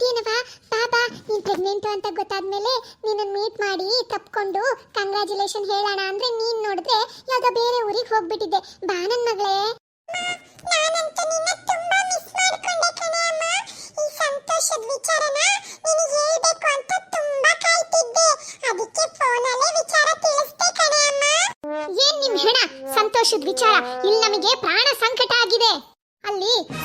ಬಂದಿಯೇನವ ಬಾಬಾ ನೀನು ಪ್ರೆಗ್ನೆಂಟು ಅಂತ ಗೊತ್ತಾದ್ಮೇಲೆ ನಿನ್ನನ್ನು ಮೀಟ್ ಮಾಡಿ ತಪ್ಕೊಂಡು ಕಂಗ್ರ್ಯಾಚುಲೇಷನ್ ಹೇಳೋಣ ಅಂದ್ರೆ ನೀನ್ ನೋಡಿದ್ರೆ ಯಾವುದೋ ಬೇರೆ ಊರಿಗೆ ಹೋಗ್ಬಿಟ್ಟಿದ್ದೆ. ಬಾ ಮಗಳೇ. ನಿನ್ನ ಏನ್ ನಿಮ್ ಹೆಣ? ಸಂತೋಷದ ವಿಚಾರ. ಇಲ್ಲಿ ನಮಗೆ ಪ್ರಾಣ ಸಂಕಟ ಆಗಿದೆ.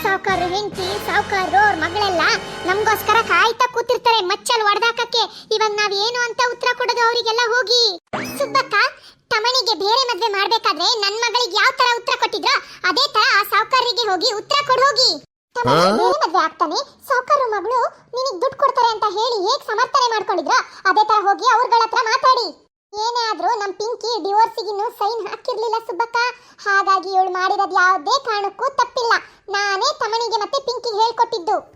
ಅಲ್ಲಿ ಸಾವುಕಾರರು ಹೆಂಡತಿ ಸಾವುಕಾರರು ಅವ್ರ ಮಗಳೆಲ್ಲ ನಮ್ಗೋಸ್ಕರ ಕಾಯ್ತಾ ಕೂತಿರ್ತಾರೆ ಮಚ್ಚಲ್ ಒಡೆದಾಕಕ್ಕೆ. ಇವಾಗ ನಾವ್ ಏನು ಅಂತ ಉತ್ತರ ಕೊಡೋದು ಅವರಿಗೆಲ್ಲ ಹೋಗಿ. ಸುಬ್ಬಕ್ಕ ತಮಣಿಗೆ ಬೇರೆ ಮದ್ವೆ ಮಾಡ್ಬೇಕಾದ್ರೆ ನನ್ ಮಗಳಿಗೆ ಯಾವ ತರ ಉತ್ತರ ಕೊಟ್ಟಿದ್ರೋ ಅದೇ ತರ ಆ ಸಾವುಕಾರರಿಗೆ ಹೋಗಿ ಉತ್ತರ ಕೊಡ್ ಹೋಗಿ. ಬೇರೆ ಮದ್ವೆ ಆಗ್ತಾನೆ. ಸಾವುಕಾರ ಮಗಳು ನಿನಗ್ ದುಡ್ಡು ಕೊಡ್ತಾರೆ ಅಂತ ಹೇಳಿ ಹೇಗ್ ಸಮರ್ಥನೆ ಮಾಡ್ಕೊಂಡಿದ್ರ ಅದೇ ತರ ಹೋಗಿ ಅವ್ರಗಳ ಹತ್ರ ಮಾತಾಡಿ. ಏನೇ ಆದ್ರೂ ನಮ್ ಪಿಂಕಿ ಡಿವೋರ್ಸಿಗಿನ್ನು ಸೈನ್ ಹಾಕಿರ್ಲಿಲ್ಲ ಸುಬ್ಬಕ್ಕ. ಹಾಗಾಗಿ ಇವಳು ಮಾಡಿರೋದು ಯಾವುದೇ ಕಾರಣಕ್ಕೂ ತಪ್ಪಿಲ್ಲ. ನಾನೇ ತಮಣಿಗೆ ಮತ್ತೆ ಪಿಂಕಿಗೆ ಹೇಳ್ಕೊಟ್ಟಿದ್ದು.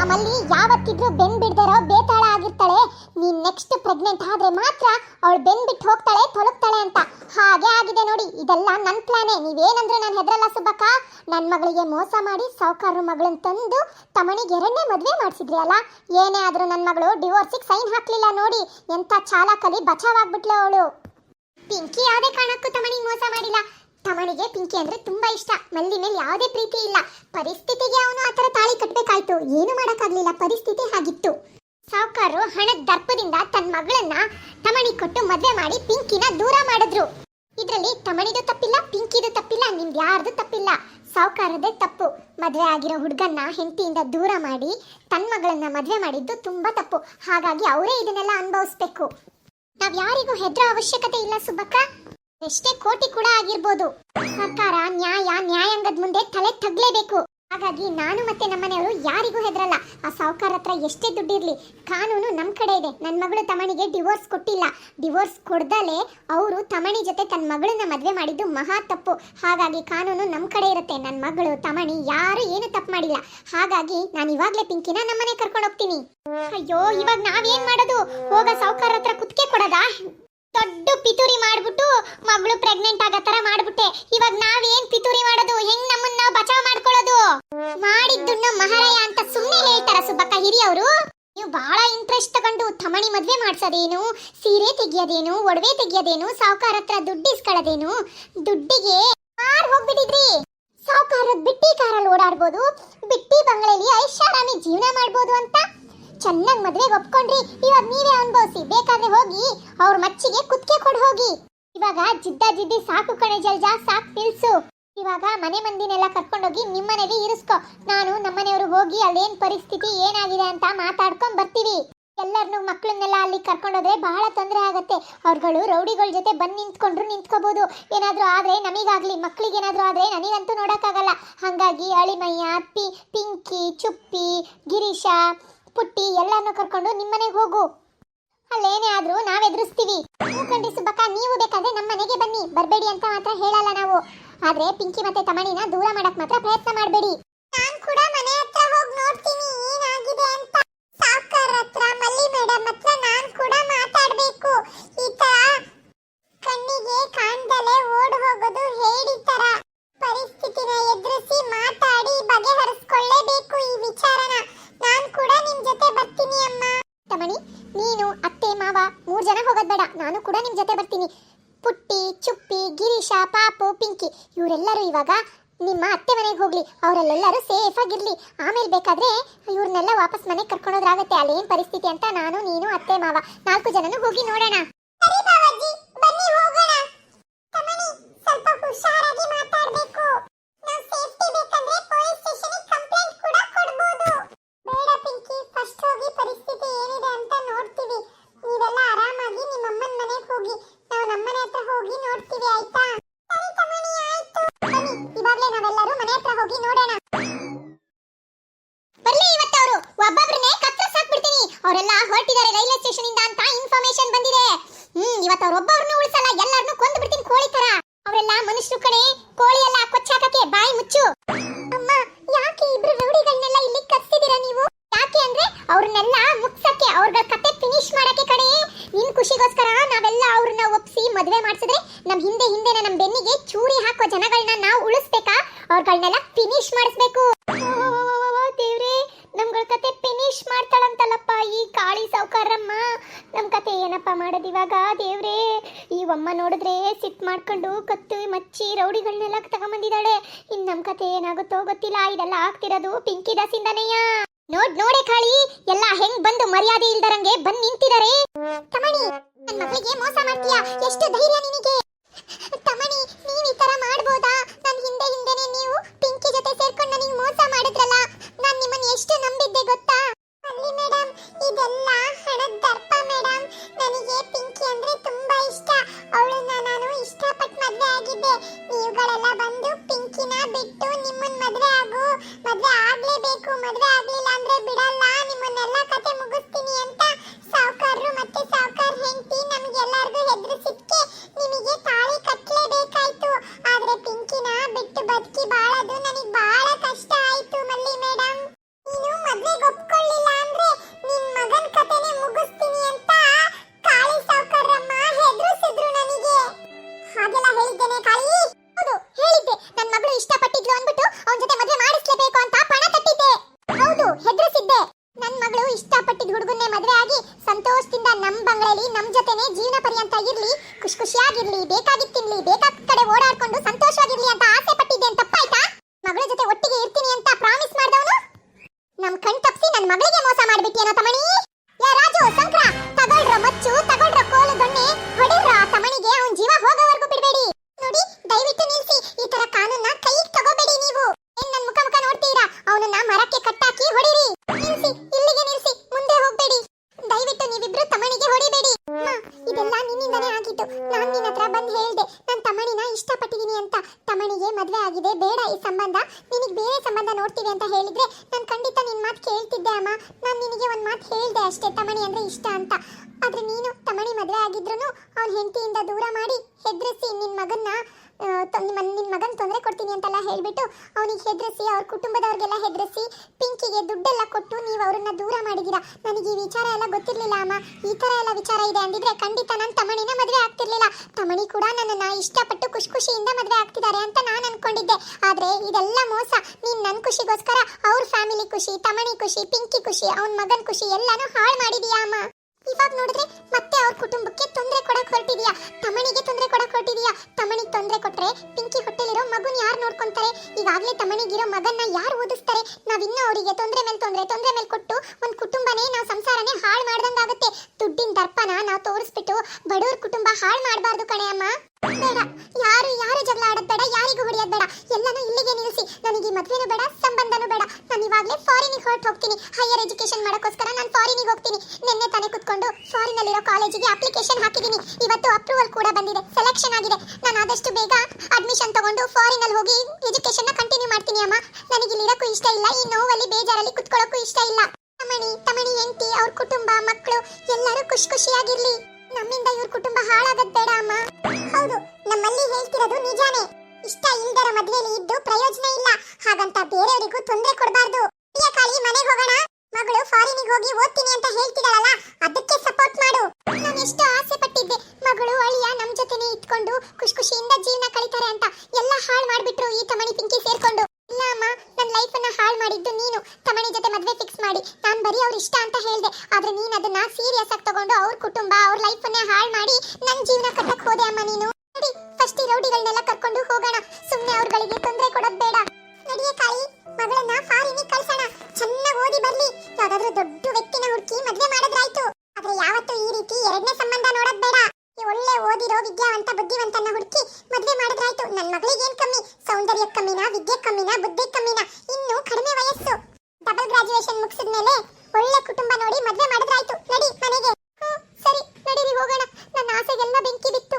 ಆಮಲ್ಲಿ ಯಾವತ್ತಿದ್ರೂ ಬೆನ್ ಬಿಡ್ದಿರೋ ಬೇತಾಳ ಆಗಿರ್ತಾಳೆ. ನೀನ್ ನೆಕ್ಸ್ಟ್ ಪ್ರೆಗ್ನೆಂಟ್ ಆದ್ರೆ ಮಾತ್ರ ಅವಳು ಬೆನ್ ಬಿಟ್ಟು ಹೋಗ್ತಾಳೆ ತೊಲಗ್ತಾಳೆ ಅಂತ. ಹಾಗೆ ಆಗಿದೆ ನೋಡಿ, ಇದೆಲ್ಲ ನನ್ನ ಪ್ಲಾನೇ ನೀವೇನಂದ್ರೆ ನಾನು ಹೆದರಲ್ಲ ಸುಬ್ಬಕ್ಕ. ನನ್ನ ಮಗಳಿಗೆ ಮೋಸ ಮಾಡಿ ಸಾವುಕಾರ ಮಗಳನ್ನ ತಂದು ತಮಣಿಗೆ ಎರಡನೇ ಮದುವೆ ಮಾಡಿಸಿದ್ರಿ ಅಲ್ಲ? ಏನೇ ಆದ್ರೂ ನನ್ನ ಮಗಳು ಡಿವೋರ್ಸಿಗೆ ಸೈನ್ ಹಾಕ್ಲಿಲ್ಲ ನೋಡಿ. ಎಂತ ಬಚಾವ್ ಬಚಾವಾಗ್ಬಿಟ್ಲು ಅವಳು. ಪಿಂಕಿ ಯಾವುದೇ ಕಾರಣಕ್ಕೂ ತಮಣಿಗೆ ಮೋಸ ಮಾಡಿಲ್ಲ. ತಮಣಿಗೆ ಪಿಂಕಿ ಅಂದ್ರೆ ತುಂಬಾ ಇಷ್ಟ. ಮಲ್ಲಿ ಮೇಲೆ ಯಾವುದೇ ಪ್ರೀತಿ ಇಲ್ಲ. ಪರಿಸ್ಥಿತಿಗೆ ಅವನು ಆತರ ತಾಳಿ ಕಟ್ಟಬೇಕಾಯ್ತು ಏನು ಮಾಡಕ್ಕಾಗ್ಲಿಲ್ಲ. ಪರಿಸ್ಥಿತಿ ಹಾಗಿತ್ತು. ಸಾವುಕಾರರು ಹಣದ ದರ್ಪದಿಂದ ತನ್ನ ಮಗಳನ್ನ ತಮಣಿ ಕೊಟ್ಟು ಮದುವೆ ಮಾಡಿ ಪಿಂಕಿನ ದೂರ ಮಾಡಿದ್ರು. ಇದರಲ್ಲಿ ತಮಣಿದು ತಪ್ಪಿಲ್ಲ, ಪಿಂಕಿದು ತಪ್ಪಿಲ್ಲ, ನಿಮ್ದು ಯಾರ್ದು ತಪ್ಪಿಲ್ಲ. ಸಾವುಕಾರದೇ ತಪ್ಪು. ಮದುವೆ ಆಗಿರೋ ಹುಡುಗನ್ನ ಹೆಂಡತಿಯಿಂದ ದೂರ ಮಾಡಿ ತನ್ನ ಮಗಳನ್ನ ಮದುವೆ ಮಾಡಿದ್ದು ತುಂಬಾ ತಪ್ಪು. ಹಾಗಾಗಿ ಅವರೇ ಇದನ್ನೆಲ್ಲ ಅನುಭವಿಸ್ಬೇಕು. ನಾವ್ ಯಾರಿಗೂ ಹೆದರೋ ಅವಶ್ಯಕತೆ ಇಲ್ಲ, ಸುಬ್ಬಕ್ಕ. ಎಷ್ಟೇ ಕೋಟಿ ಕೂಡ ಆಗಿರ್ಬೋದು. ಸರ್ಕಾರ ನ್ಯಾಯ, ನ್ಯಾಯಾಂಗದ ಮುಂದೆ ತಲೆ ತಗ್ಲೇಬೇಕು. ಹಾಗಾಗಿ ನಾನು ಮತ್ತೆ ನಮ್ಮನೆಯವರು ಯಾರಿಗೂ ಹೆದರಲ್ಲ. ಆ ಸಾವುಕಾರ ಹತ್ರ ಎಷ್ಟೇ ದುಡ್ಡಿರ್ಲಿ, ಕಾನೂನು ನಮ್ಮ ಕಡೆ ಇದೆ. ನನ್ನ ಮಗಳು ತಮಣಿಗೆ ಡಿವೋರ್ಸ್ ಕೊಟ್ಟಿಲ್ಲ. ಡಿವೋರ್ಸ್ ಕೊಡ್ದಲೆ ಅವರು ತಮಣಿ ಜೊತೆ ತನ್ನ ಮಗಳನ್ನ ಮದುವೆ ಮಾಡಿದ್ದು ಮಹಾ ತಪ್ಪು. ಹಾಗಾಗಿ ಕಾನೂನು ನಮ್ಮ ಕಡೆ ಇರುತ್ತೆ. ನನ್ನ ಮಗಳು ತಮಣಿ ಯಾರು ಏನು ತಪ್ಪು ಮಾಡಿಲ್ಲ. ಹಾಗಾಗಿ ನಾನು ಇವಾಗ್ಲೇ ಪಿಂಕಿನ ನಮ್ಮನೆ ಕರ್ಕೊಂಡು ಹೋಗ್ತೀನಿ. ಅಯ್ಯೋ, ಇವಾಗ ನಾವೇನ್ ಮಾಡೋದು? ಹೋಗ ಸಾವುಕಾರ ಹತ್ರ ಕುತ್ತಿಗೆ ಕೊಡೋದಾ? ದೊಡ್ಡ ಪಿತೂರಿ ಮಾಡ್ಬಿಟ್ಟು ಮಗಳು ಪ್ರೆಗ್ನೆಂಟ್ ಆಗೋ ತರ ಮಾಡ್ಬಿಟ್ಟೆ. ಇವಾಗ ನಾವೇನ್ ಪಿತೂರಿ ಮಾಡೋದು? ಹೆಂಗ್ ನಮ್ಮನ್ನ ಬಚಾವ್ ಮಾಡ್ಕೊಳ್ಳೋದು? ಮಾಡಿದ್ದನ್ನ ಮಹಾರಾಯ ಅಂತ ಸುಮ್ಮನೆ ಹೇಳ್ತಾರ ಸುಬ್ಬಕ್ಕ ಹಿರಿಯವರು? ನೀವು ಬಹಳ ಇಂಟ್ರೆಸ್ಟ್ ತಗೊಂಡು ತಮಣಿ ಮದ್ವೆ ಮಾಡ್ಸೋದೇನು? ಸೀರೆ ತೆಗಿಯೋದೇನು? ಒಡವೆ ತೆಗಿಯೋದೇನು? ಸಾವುಕಾರ ಹತ್ರ ದುಡ್ಡು ಇಸ್ಕೊಳ್ಳೋದೇನು? ದುಡ್ಡಿಗೆ ಮಾರ್ ಹೋಗ್ಬಿಟ್ಟಿದ್ರಿ. ಸಾವುಕಾರದ ಬಿಟ್ಟಿ ಕಾರಲ್ಲಿ ಓಡಾಡ್ಬೋದು. ಬಿಟ್ಟಿ ಬಂಗ್ಲೆಲಿ ಐಷಾರಾಮಿ ಜೀವನ ಮಾಡ್ಬೋದು ಅಂತ ಚೆನ್ನಾಗಿ ಮದ್ವೆಗೆ ಒಪ್ಕೊಂಡ್ರಿ, ಇವಾಗ ನೀವೇ ಅನ್ಭವಿಸಿ. ಬೇಕಾದ್ರೆ ಹೋಗಿ ಅವ್ರ ಮಚ್ಚಿಗೆ ಕುತ್ತಿಗೆ ಕೊಡ್ ಹೋಗಿ. ಇವಾಗ ಜಿದ್ದ ಜಿದ್ದಿ ಸಾಕು ಕಣೆ ಜಲ್ಜ, ಸಾಕು ನಿಲ್ಸು ಇವಾಗ ಮನೆ ಮಂದಿನೆಲ್ಲ ಕರ್ಕೊಂಡೋಗಿ ನಿಮ್ಮನೆಗೆ ಇರಿಸ್ಕೊ. ನಾನು ನಮ್ಮನೆಯವರು ಹೋಗಿ ಅಲ್ಲೇನ್ ಪರಿಸ್ಥಿತಿ, ಏನಾಗಿದೆ ಅಂತ ಮಾತಾಡ್ಕೊಂಡ್ ಬರ್ತೀವಿ. ಎಲ್ಲರನ್ನು ಮಕ್ಕಳನ್ನೆಲ್ಲ ಅಲ್ಲಿ ಕರ್ಕೊಂಡೋದ್ರೆ ಬಹಳ ತೊಂದರೆ ಆಗುತ್ತೆ. ಅವ್ರುಗಳು ರೌಡಿಗಳ ಜೊತೆ ಬಂದು ನಿಂತ್ಕೊಂಡ್ರು ನಿಂತ್ಕೋಬಹುದು ಏನಾದ್ರೂ ಆದ್ರೆ ನಮಗಾಗ್ಲಿ ಮಕ್ಳಿಗೆ ಆದರೆ ಆದ್ರೆ ನನಗಂತೂ ನೋಡೋಕ್ಕಾಗಲ್ಲ. ಹಂಗಾಗಿ ಅಳಿಮಯ್ಯ, ಪಿ, ಪಿಂಕಿ, ಚುಪ್ಪಿ, ಗಿರೀಶ ಪುಟ್ಟಿ ಎಲ್ಲಾನು ಕರ್ಕೊಂಡು ನಿಮ್ಮನೆಗೆ ಹೋಗು. ಅಲ್ಲೇನೇ ಆದ್ರೂ ನಾವ್ ಎದುರಿಸ್ತೀವಿ. ಕಂಡ್ರಿ ಸುಬ್ಬಕ್ಕ, ನೀವು ಬೇಕಾದ್ರೆ ನಮ್ಮ ಮನೆಗೆ ಬನ್ನಿ. ಬರಬೇಡಿ ಅಂತ ಮಾತ್ರ ಹೇಳಲ್ಲ ನಾವು. ಆದ್ರೆ ಪಿಂಕಿ ಮತ್ತೆ ತಮಣಿನ ದೂರ ಮಾಡಕ್ ಮಾತ್ರ ಪ್ರಯತ್ನ ಮಾಡಬೇಡಿ. ನಾನು ಕೂಡ ಮನೆ ಹತ್ರ ಹೋಗಿ ನೋಡ್ತೀನಿ. ಏನಾಗಿದೆ ಅಂತ. ಸಾಕರ್ ಹತ್ರ, ಮಲ್ಲಿ ಮೇಡಮ್ ಹತ್ರ ನಾನು ಕೂಡ ಮಾತಾಡಬೇಕು. ಈ ತರ ಕಣ್ಣಿಗೆ ಕಾಣ್ದಲೆ ಓಡ್ ಹೋಗೋದು ಹೇಳಿ ತರ. ಪರಿಸ್ಥಿತಿನ ಎದುರಿಸಿ ಮಾತಾಡಿ ಬಗೆಹರಿಸ್ಕೊಳ್ಳೇಬೇಕು ಈ ವಿಚಾರನ. ನೀನು, ಅತ್ತೆ, ಮಾವ, ಮೂರ್ ಜನ ಹೋಗೋದ್ ಬೇಡ. ನಾನು ಕೂಡ ನಿಮ್ ಜೊತೆ ಬರ್ತೀನಿ. ಪುಟ್ಟಿ, ಚುಪ್ಪಿ, ಗಿರೀಶ, ಪಾಪು, ಪಿಂಕಿ, ಇವರೆಲ್ಲರೂ ಇವಾಗ ನಿಮ್ಮ ಅತ್ತೆ ಮನೆಗೆ ಹೋಗ್ಲಿ. ಅವರಲ್ಲೆಲ್ಲರೂ ಸೇಫ್ ಆಗಿರ್ಲಿ. ಆಮೇಲೆ ಬೇಕಾದ್ರೆ ಇವ್ರನ್ನೆಲ್ಲ ವಾಪಸ್ ಮನೆಗೆ ಕರ್ಕೊಂಡೋದ್ರಾಗತ್ತೆ. ಅಲ್ಲೇನ್ ಪರಿಸ್ಥಿತಿ ಅಂತ ನಾನು, ನೀನು, ಅತ್ತೆ, ಮಾವ ನಾಲ್ಕು ಜನನು ಹೋಗಿ ನೋಡೋಣ. ಹುಚ್ಚು. ಅಮ್ಮ, ಯಾಕೆ ಇಬ್ರು ರೌಡಿಗಳನ್ನೆಲ್ಲ ಇಲ್ಲಿ ಕರ್ಸಿದೀರಾ ನೀವು? ಯಾಕೆ ಅಂದ್ರೆ ಅವ್ರನ್ನೆಲ್ಲ ಮುಗ್ಸಕ್ಕೆ ಅವ್ರ ಕತೆ ಫಿನಿಶ್ ಮಾಡಕ್ಕೆ ಕಡೆ ನಿಮ್ಮ ಖುಷಿಗೋಸ್ಕರ ನಾವೆಲ್ಲ ಅವ್ರನ್ನ ಒಪ್ಸಿ ಮದುವೆ ಮಾಡ್ಸಿದ್ರೆ ನಮ್ ಹಿಂದೆ ಹಿಂದೆನೆ ನಮ್ ಬೆನ್ನಿಗೆ ಚೂರಿ ಹಾಕೋ ಜನಗಳನ್ನ ನಾವು ಉಳಿಸ್ಬೇಕಾ? ಅವ್ರಗಳನ್ನೆಲ್ಲ ಫಿನಿಶ್ ಮಾಡಿಸ್ಬೇಕು. ನಮ್ಗಳ ಕತೆ ಫಿನಿಶ್ ಮಾಡ್ತಾಳಂತಲ್ಲಪ್ಪ ಈ ಕಾಳಿ ಸೌಕಾರಮ್ಮ ನಮ್ ಕತೆ ಏನಪ್ಪ ಮಾಡೋದಿವಾಗ ದೇವ್ರೇ? ಈ ಅಮ್ಮ ನೋಡಿದ್ರೆ ಸಿಟ್ ಮಾಡ್ಕೊಂಡು ಕತ್ತು, ಮಚ್ಚಿ, ರೌಡಿಗಳನ್ನೆಲ್ಲ ತಗೊಂಬಂದಿದ್ದಾಳೆ. ಇನ್ ನಮ್ ಕತೆ ಏನಾಗುತ್ತೋ ಗೊತ್ತಿಲ್ಲ, ಇದೆಲ್ಲ ಆಗ್ತಿರೋದು ಪಿಂಕಿ ದಾಸಿಂದನೆಯ? ನೋಡ್, ನೋಡೆ ಕಾಳಿ, ಎಲ್ಲ ಹೆಂಗ್ ಬಂದು ಮರ್ಯಾದೆ ಇಲ್ದರಂಗೆ ಬಂದ್ ನಿಂತಿದ್ದಾರೆ ಕಮಣಿ ನನ್ನ ಮಗಳಿಗೆ ಮೋಸ ಮಾಡ್ತೀಯಾ? ಎಷ್ಟು ಧೈರ್ಯ ಮದ್ವೆ ಆಗ್ಲೇಬೇಕು ಮದ್ವೆ ಆಗ್ಲಿಲ್ಲ ಖುಷಿಯಾಗಿರ್ಲಿ ಬೇಕಾಗಿತ್ತಿರ್ಲಿ ಬೇಕಾದ ಕಡೆ ಓಡಾಡ್ಕೊಂಡು ಸಂತೋಷವಾಗಿರ್ಲಿ ಅಂತ ಆಸೆ ಪಟ್ಟಿದ್ದೆ ಅಂತ ತಪ್ಪಾಯ್ತಾ? ಮಗಳ ಜೊತೆ ಒಟ್ಟಿಗೆ ಇರ್ತೀನಿ ಅಂತ ಪ್ರಾಮಿಸ್ ಮಾಡಿದವನು? ನಮ್ ಕಣ್ ತಪ್ಸಿ ನನ್ ಮಗಳಿಗೆ ಮೋಸ ಮಾಡ್ಬಿಟ್ಟಿಯೇನೋ ತಮಣಿ? ಯಾ ರಾಜು ಸಂಕ್ರ ತಗೊಳ್ರ ಮಚ್ಚು, ತಗೊಳ್ರ ಕೋಲು ದೊಣ್ಣೆ ಹೊಡೆದ್ರ ತಮಣಿಗೆ ಅವನ್ ಜೀವ ಹೋಗೋವರೆಗೂ ಬಿಡಬೇಡಿ. ನೋಡಿ, ದಯವಿಟ್ಟು ನಿಲ್ಸಿ, ಈ ತರ ಕಾನೂನ ಕೈಗೆ ತಗೋಬೇಡಿ ನೀವು. ಏನ್ ನನ್ ಮುಖ ಮುಖ ನೋಡ್ತೀರಾ? ಅವನನ್ನ ಮರಕ್ಕೆ ಅಷ್ಟೇ ತಮಣಿ ಅಂದ್ರೆ ಇಷ್ಟ ಅಂತ. ಆದ್ರೆ ನೀನು ತಮಣಿ ಮದುವೆ ಆಗಿದ್ರು ಅವನ ಹೆಂಡತಿಯಿಂದ ದೂರ ಮಾಡಿ ಹೆದರಿಸಿ ನಿನ್ ಮಗನ್ನ ನಿಮ್ಮ ನಿಮ್ಮ ಮಗನ ತೊಂದರೆ ಕೊಡ್ತೀನಿ ಅಂತೆಲ್ಲ ಹೇಳಿಬಿಟ್ಟು ಅವನಿಗೆ ಹೆದರಿಸಿ, ಅವ್ರ ಕುಟುಂಬದವ್ರಿಗೆಲ್ಲ ಹೆದರಿಸಿ, ಪಿಂಕಿಗೆ ದುಡ್ಡೆಲ್ಲ ಕೊಟ್ಟು ನೀವು ಅವರನ್ನ ದೂರ ಮಾಡಿದೀರಾ. ನನಗೆ ಈ ವಿಚಾರ ಎಲ್ಲ ಗೊತ್ತಿರಲಿಲ್ಲ ಅಮ್ಮ. ಈ ತರ ಎಲ್ಲ ವಿಚಾರ ಇದೆ ಅಂದಿದ್ರೆ ಖಂಡಿತ ನಾನು ತಮಣಿನ ಮದುವೆ ಆಗ್ತಿರ್ಲಿಲ್ಲ. ತಮಣಿ ಕೂಡ ನನ್ನನ್ನು ಇಷ್ಟಪಟ್ಟು ಖುಷಿ ಖುಷಿಯಿಂದ ಮದುವೆ ಆಗ್ತಿದ್ದಾರೆ ಅಂತ ನಾನು ಅನ್ಕೊಂಡಿದ್ದೆ. ಆದ್ರೆ ಇದೆಲ್ಲ ಮೋಸ. ನೀನು ನನ್ನ ಖುಷಿಗೋಸ್ಕರ ಅವ್ರ ಫ್ಯಾಮಿಲಿ ಖುಷಿ ತಮಣಿ ಖುಷಿ, ಪಿಂಕಿ ಖುಷಿ, ಅವನ ಮಗನ್ ಖುಷಿ ಎಲ್ಲನೂ ಹಾಳು ಮಾಡಿದೀಯಾ ಅಮ್ಮ. ಇವಾಗ ನೋಡಿದ್ರೆ ಮತ್ತೆ ಅವ್ರ ಕುಟುಂಬಕ್ಕೆ ತೊಂದರೆ ಕೊಡಕ್ ಹೊರಟಿದ್ಯಾ. ತಮಣಿಗೆ ತೊಂದರೆ ಕೊಡಕ್ ಹೊರಟಿದ್ಯಾ. ತಮಣಿಗೆ ತೊಂದರೆ ಕೊಟ್ರೆ ಪಿಂಕಿ ಹೊಟ್ಟೆಲಿರೋ ಮಗುನ ಯಾರು ನೋಡ್ಕೊಂತಾರೆ? ಈಗಾಗ್ಲೇ ತಮಣಿಗಿರೋ ಮಗನ್ನ ಯಾರು ಓದಿಸ್ತಾರೆ? ನಾವಿನ್ನೂ ಅವರಿಗೆ ತೊಂದರೆ ಮೇಲೆ ತೊಂದರೆ ತೊಂದರೆ ಮೇಲೆ ಕೊಟ್ಟು ಒಂದು ಕುಟುಂಬನೇ ನಾವು ಸಂಸಾರನೇ ಹಾಳು ಮಾಡ್ದಂಗಾಗುತ್ತೆ. ದುಡ್ಡಿನ ದರ್ಪನ ನಾವು ತೋರಿಸ್ಬಿಟ್ಟು ಬಡವ್ರ ಕುಟುಂಬ ಹಾಳು ಮಾಡಬಾರ್ದು ಕಣೆ ಅಮ್ಮ. ಬೇಡ, ಯಾರು ಯಾರು ಜಗಳ ಆಡೋದ್ ಬೇಡ, ಯಾರಿಗೂ ಹೊಡಿಯೋದ್ ಬೇಡ. ಎಲ್ಲಾನು ಇಲ್ಲಿಗೆ ನಿಲ್ಲಿಸಿ. ನನಗೆ ಮದ್ವೆನೂ ಬೇಡ, ಸಂಬಂಧನೂ ಬೇಡ. ನಾನು ಇವಾಗಲೇ ಫಾರಿನಿಗೆ ಹೊರಟು ಹೋಗ್ತೀನಿ. ಹೈಯರ್ ಎಜುಕೇಶನ್ ಮಾಡೋಕ್ಕೋಸ್ಕರ ನಾನು ಫಾರಿನಿಗೆ ಹೋಗ್ತೀನಿ. ನಿನ್ನೆ ತಾನೇ ಕುತ್ಕೊಂಡು ಫಾರಿನ್ ಅಲ್ಲಿರೋ ಕಾಲೇಜಿಗೆ ಅಪ್ಲಿಕೇಶನ್ ಹಾಕಿದ್ದೀನಿ. ಇವತ್ತು ಅಪ್ರೂವಲ್ ಕೂಡ ಬಂದಿದೆ. ಸೆಲೆಕ್ಷನ್ ಆಗಿದೆ. ನಾನು ಆದಷ್ಟು ಬೇಗ ಅಡ್ಮಿಷನ್ ತಗೊಂಡು ಫಾರಿನ್ ಅಲ್ಲಿ ಹೋಗಿ ಎಜುಕೇಶನ್ನ ಕಂಟಿನ್ಯೂ ಮಾಡ್ತೀನಿ ಅಮ್ಮ. ನನಗೆ ಇಲ್ಲಿ ಇರಕ್ಕೂ ಇಷ್ಟ ಇಲ್ಲ. ಈ ನೋವಲ್ಲಿ ಬೇಜಾರಲ್ಲಿ ಕುತ್ಕೊಳ್ಳೋಕ್ಕೂ ಇಷ್ಟ ಇಲ್ಲ. ತಮಣಿ ತಮಣಿ ಹೆಂಡತಿ, ಅವ್ರ ಕುಟುಂಬ ಮಕ್ಕಳು ಎಲ್ಲರೂ ಖುಷಿ ಖುಷಿಯಾಗಿರ್ಲಿ. ನಮ್ಮಿಂದ ಇವ್ರ ಕುಟುಂಬ ಹಾಳಾಗದ್ ಬೇಡ, ಅಮ್ಮ. ಹೌದು, ನಮ್ಮಲ್ಲಿ ಹೇಳ್ತಿರೋದು ನಿಜಾನೇ. ಇಷ್ಟ ಇಲ್ದರ ಮದ್ವೆಲಿ ಇದ್ದು ಪ್ರಯೋಜನ ಇಲ್ಲ. ಹಾಗಂತ ಬೇರೆಯವರಿಗೂ ತೊಂದರೆ ಕೊಡಬಾರ್ದು. ಕಾಳಿ ಮನೆಗೆ ಹೋಗೋಣ. ಮಗಳು ಫಾರಿನಿಗೆ ಹೋಗಿ ಓದ್ತೀನಿ ಅಂತ ಹೇಳ್ತಿದಾಳಲ್ಲ, ಅದಕ್ಕೆ ಸಪೋರ್ಟ್ ಮಾಡು. ನಾನು ಎಷ್ಟು ಆಸೆ ಪಟ್ಟಿದ್ದೆ ಮಗಳು, ಅಳಿಯ ನಮ್ ಜೊತೆನೆ ಇಟ್ಕೊಂಡು ಖುಷಿ ಖುಷಿಯಿಂದ ಜೀವನ ಕಳಿತಾರೆ ಅಂತ. ಎಲ್ಲ ಹಾಳು ಮಾಡಿಬಿಟ್ರು ಈ ತಮಣಿ ಪಿಂಕಿ ಸೇರ್ಕೊಂಡು. ಇಲ್ಲ, ಅಮ್ಮ ನನ್ನ ಲೈಫ್ ಅನ್ನ ಹಾಳು ಮಾಡಿದ್ದು ನೀನು. ತಮಣಿ ಜೊತೆ ಮದ್ವೆ ಫಿಕ್ಸ್ ಮಾಡಿ. ನಾನು ಬರೀ ಅವ್ರ ಇಷ್ಟ ಅಂತ ಆದ್ರೆ ನೀನ್ ಅದನ್ನ ಸೀರಿಯಸ್ ಆಗಿ ತಗೊಂಡು ಅವ್ರ ಕುಟುಂಬ, ಅವ್ರ ಲೈಫ್ ಅನ್ನೇ ಹಾಳು ಮಾಡಿ ನನ್ ಜೀವನ ಕಟ್ಟಕ್ ಹೋದೆ ಅಮ್ಮ ನೀನು. ನಡಿ ಫಸ್ಟ್ ಈ ರೌಡಿಗಳನ್ನೆಲ್ಲ ಕರ್ಕೊಂಡು ಹೋಗೋಣ. ಸುಮ್ನೆ ಅವ್ರಗಳಿಗೆ ತೊಂದರೆ ಕೊಡೋದ್ ಬೇಡ. ನಡಿಯೇ ಕಾಳಿ, ಮಗಳನ್ನ ಫಾರಿನಿಗೆ ಕಳ್ಸೋಣ. ಚೆನ್ನಾಗಿ ಓದಿ ಬರ್ಲಿ. ಯಾವ್ದಾದ್ರು ದೊಡ್ಡ ವ್ಯಕ್ತಿನ ಹುಡುಕಿ ಮದ್ವೆ ಮಾಡಿದ್ರಾಯ್ತು ಆದ್ರೆ ಯಾವತ್ತೂ ಈ ರೀತಿ ಎರಡನೇ ಸಂಬಂಧ ನೋಡೋದ್ ಬೇಡ. ಒಳ್ಳೆ ಓದಿರೋ ವಿದ್ಯಾವಂತ ಬುದ್ಧಿವಂತನ ಹುಡುಕಿ ಮದ್ವೆ ಮಾಡಿದ್ರಾಯ್ತು ನನ್ ಮಗಳಿಗೆ ಕಮ್ಮಿ? ಸೌಂದರ್ಯ ಕಮ್ಮಿನ, ವಿದ್ಯೆ ಕಮ್ಮಿನ, ಬುದ್ಧಿ ಕಮ್ಮಿನ? ಇನ್ನು ಕಡಿಮೆ ವಯಸ್ಸು. ಡಬಲ್ ಗ್ರಾಜುಯೇಷನ್ ಮುಗಿಸಿದ್ಮೇಲೆ ಒಳ್ಳೆ ಕುಟುಂಬ ನೋಡಿ ಮದ್ವೆ ಮಾಡಿದ್ರಾಯ್ತು. ನಡಿ ಮನೆಗೆ. ಸರಿ ನಡೀರಿ ಹೋಗೋಣ. ನನ್ನ ಆಸೆಗೆಲ್ಲ ಬೆಂಕಿ ಬಿತ್ತು.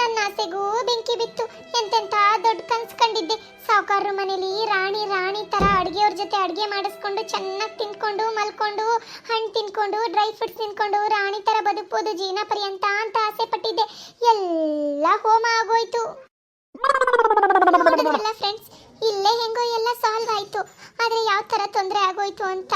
ನನ್ನ ಆಸೆಗೂ ಬೆಂಕಿ ಬಿತ್ತು. ಎಂತೆಂತ ದೊಡ್ಡ ಕನ್ಸು ಕಂಡಿದ್ದೆ. ಸಾವುಕಾರರ ಮನೇಲಿ ರಾಣಿ ರಾಣಿ ತರ ಅಡುಗೆಯವ್ರ ಜೊತೆ ಅಡುಗೆ ಮಾಡಿಸ್ಕೊಂಡು ಚೆನ್ನಾಗಿ ತಿನ್ಕೊಂಡು, ಮಲ್ಕೊಂಡು, ಹಣ್ಣು ತಿನ್ಕೊಂಡು ಡ್ರೈ ಫ್ರೂಟ್ಸ್ ತಿನ್ಕೊಂಡು, ರಾಣಿ ತರ ಬದುಕ್ಬೋದು ಜೀವನ ಪರ್ಯಂತ ಅಂತ ಆಸೆ ಪಟ್ಟಿದ್ದೆ. ಎಲ್ಲ ಹೋಮ ಆಗೋಯ್ತು. ಫ್ರೆಂಡ್ಸ್ ಇಲ್ಲೇ ಹೆಂಗೋ ಎಲ್ಲ ಸಾಲ್ವ್ ಆಯ್ತು. ಆದ್ರೆ ಯಾವ ತರ ತೊಂದರೆ ಆಗೋಯ್ತು ಅಂತ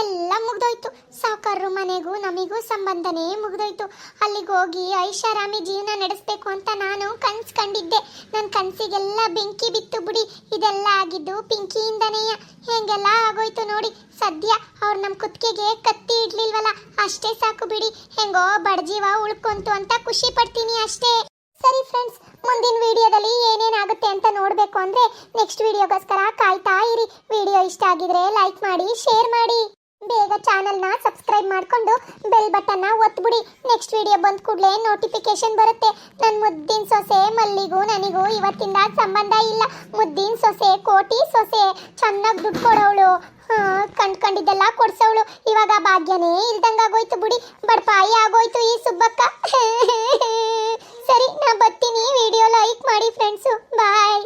ಎಲ್ಲ ಮುಗ್ದೋಯ್ತು. ಸಾವುಕಾರರು ಮನೆಗೂ ನಮಿಗೂ ಸಂಬಂಧನೇ ಮುಗ್ದೋಯ್ತು. ಅಲ್ಲಿಗೆ ಹೋಗಿ ಐಷಾರಾಮಿ ಜೀವನ ನಡೆಸ್ಬೇಕು ಅಂತ ನಾನು ಕನ್ಸ್ ಕಂಡಿದ್ದೆ. ನನ್ನ ಕನಸಿಗೆಲ್ಲ ಬೆಂಕಿ ಬಿತ್ತು ಬಿಡಿ. ಇದೆಲ್ಲ ಆಗಿದ್ದು ಪಿಂಕಿಯಿಂದನೇಯ. ಹೆಂಗೆಲ್ಲ ಆಗೋಯ್ತು ನೋಡಿ. ಸದ್ಯ ಅವ್ರು ನಮ್ಮ ಕುತ್ತಿಗೆಗೆ ಕತ್ತಿ ಇಡ್ಲಿಲ್ವಲ್ಲ ಅಷ್ಟೇ ಸಾಕು ಬಿಡಿ. ಹೆಂಗೋ ಬಡಜೀವ ಉಳ್ಕೊಂತು ಅಂತ ಖುಷಿ ಪಡ್ತೀನಿ ಅಷ್ಟೇ. ಸರಿ ಫ್ರೆಂಡ್ಸ್, ಮುಂದಿನ ವಿಡಿಯೋದಲ್ಲಿ ಏನೇನಾಗುತ್ತೆ ಅಂತ ನೋಡಬೇಕು ಅಂದರೆ, ನೆಕ್ಸ್ಟ್ ವಿಡಿಯೋಗೋಸ್ಕರ ಕಾಯ್ತಾ ಇರಿ. ವಿಡಿಯೋ ಇಷ್ಟ ಆಗಿದ್ರೆ ಲೈಕ್ ಮಾಡಿ, ಶೇರ್ ಮಾಡಿ. ಬೇಗ ಚಾನಲ್ನ ಸಬ್ಸ್ಕ್ರೈಬ್ ಮಾಡಿಕೊಂಡು ಬೆಲ್ ಬಟನ್ನ ಒತ್ಬಿಡಿ. ನೆಕ್ಸ್ಟ್ ವಿಡಿಯೋ ಬಂದ ಕೂಡಲೇ ನೋಟಿಫಿಕೇಶನ್ ಬರುತ್ತೆ. ನನ್ನ ಮುದ್ದಿನ ಸೊಸೆ ಮಲ್ಲಿಗೂ ನನಗೂ ಇವತ್ತಿಂದ ಸಂಬಂಧ ಇಲ್ಲ. ಮುದ್ದಿನ ಸೊಸೆ, ಕೋಟಿ ಸೊಸೆ, ಚೆನ್ನಾಗಿ ದುಡ್ಡು ಕೊಡೋವಳು. ಕಂಡ್ಕೊಂಡಿದ್ದೆಲ್ಲ ಕೊಡ್ಸೋವಳು. ಇವಾಗ ಭಾಗ್ಯನೇ ಇಲ್ದಂಗಾಗೋಯ್ತು ಬಿಡಿ. ಬಡಪಾಯಿ ಆಗೋಯ್ತು ಈ ಸುಬ್ಬಕ್ಕ. ಸರಿ, ನಾ ಬರ್ತೀನಿ. ವಿಡಿಯೋ ಲೈಕ್ ಮಾಡಿ ಫ್ರೆಂಡ್ಸು ಬಾಯ್